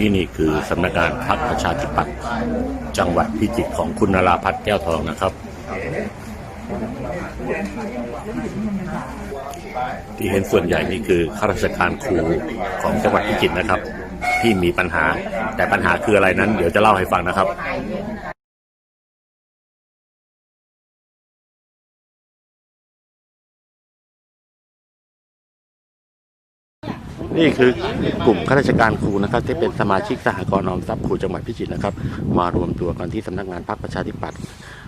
ที่นี่คือสำนักงานพรรคประชาธิปัตย์จังหวัดพิจิตรของคุณนราพัฒน์แก้วทองนะครับ ที่เห็นส่วนใหญ่นี่คือข้าราชการครูของจังหวัดพิจิตรนะครับ ที่มีปัญหาแต่ปัญหาคืออะไรนั้น เดี๋ยวจะเล่าให้ฟังนะครับ นี่คือกลุ่มข้าราชการครูนะครับ ที่เป็นสมาชิกสหกรณ์ออมทรัพย์ครูจังหวัดพิจิตรนะครับ มารวมตัวกันที่สำนักงานพรรคประชาธิปัตย์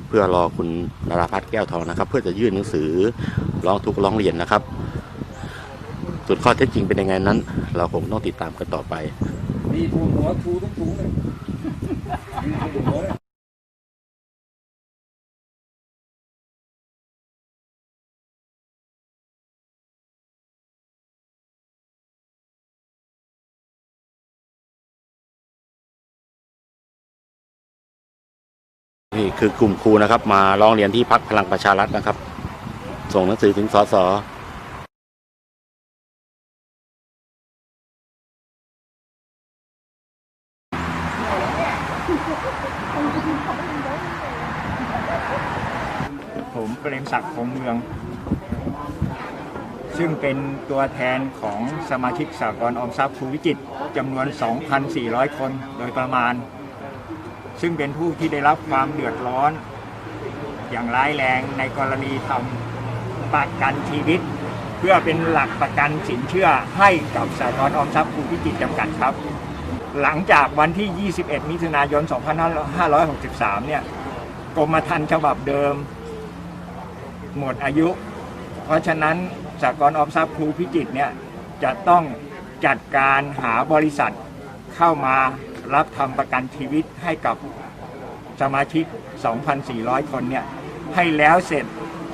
เพื่อรอคุณนราพัฒน์แก้วทองนะครับ เพื่อจะยื่นหนังสือร้องทุกข์ร้องเรียนนะครับส่วนข้อเท็จจริงเป็นยังไงนั้น เราคงต้องติดตามกันต่อไปมีทูหัวทูทุกทูเลย นี่คือกลุ่มครูนะครับ มาร้องเรียนที่พักพลังประชารัฐนะครับ ส่งหนังสือถึงสสผมเปรมศักดิ์คงเมือง ซึ่งเป็นตัวแทนของสมาชิกสากลออมทรัพย์ครูวิจิตจำนวน 2,400 คนโดยประมาณ ซึ่งเป็นผู้ที่ได้รับความเดือดร้อน อย่างร้ายแรงในกรณีทำประกันชีวิต เพื่อเป็นหลักประกันสินเชื่อให้กับสากลออมทรัพย์ครูวิจิตรจำกัดครับ หลังจากวันที่ 21 มิถุนายน 2563 เนี่ยกรมธรรม์ฉบับเดิม หมดอายุ เพราะฉะนั้นสากลออมทรัพย์ครูพิจิตรเนี่ยจะต้องจัดการหาบริษัทเข้ามา รับทำประกันชีวิตให้กับสมาชิก 2,400 คนเนี่ยให้แล้วเสร็จ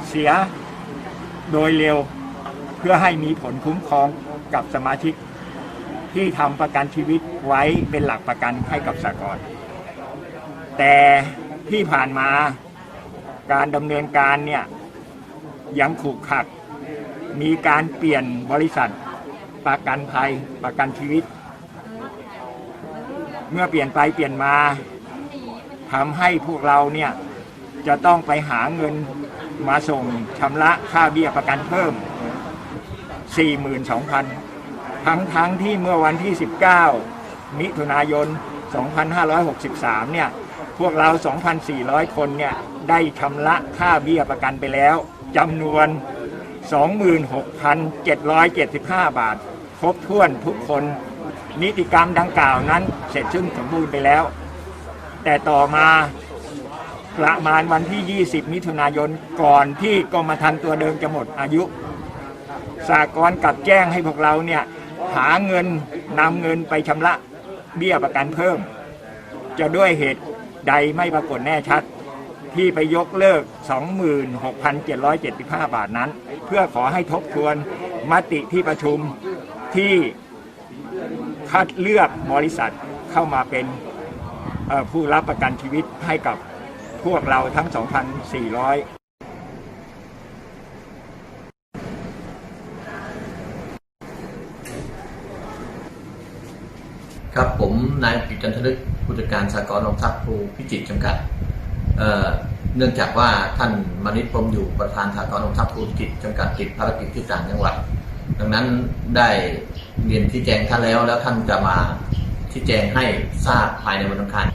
เสียโดยเร็วเพื่อให้มีผลคุ้มครองกับสมาชิก ที่ทำประกันชีวิตไว้เป็นหลักประกันให้กับสากลแต่ที่ผ่านมาการดำเนินการเนี่ยยังขูกขัด มีการเปลี่ยนบริษัทประกันภัยประกันชีวิต เมื่อเปลี่ยนไปเปลี่ยนมาทำให้พวกเราเนี่ยจะต้องไปหาเงินมาส่งชำระค่าเบี้ยประกันเพิ่ม 42,000 ทั้งทั้งที่เมื่อวันที่ 19 มิถุนายน 2563 เนี่ย พวกเรา 2,400 คนเนี่ย ได้ชำระค่าเบี้ยประกันไปแล้วจำนวน 26,775 บาท ครบถ้วนทุกคน นิติกรรมดังกล่าวนั้นเสร็จซึ่งสมบูรณ์ไปแล้ว แต่ต่อมาประมาณวันที่ 20 มิถุนายนก่อนที่กรมธรรม์ตัวเดิมจะหมดอายุสากลกลับแจ้งให้พวกเราเนี่ยหาเงินนำเงินไปชำระเบี้ยประกันเพิ่ม จะด้วยเหตุใดไม่ปรากฏแน่ชัด ที่ไปยกเลิก 26,775 บาทนั้น เพื่อขอให้ทบทวนมติที่ประชุมที่ คัดเลือกบริษัทเข้ามาเป็นผู้รับประกันชีวิตให้กับพวกเราทั้ง 2,400ครับผมนายกิจจันทรึกผู้จัดการสากลออมทรัพย์ครูพิจิตรจำกัดเเนื่องจากว่าท่านมณิตพรมอยู่ประธานสากลออมทรัพย์ครูพิจิตรจำกัดติดภารกิจที่ต่างจังหวัด ดังนั้นได้ เรียนที่แจงท่านแล้วแล้วท่านจะมาที่แจงให้ทราบภายในวันอังคาร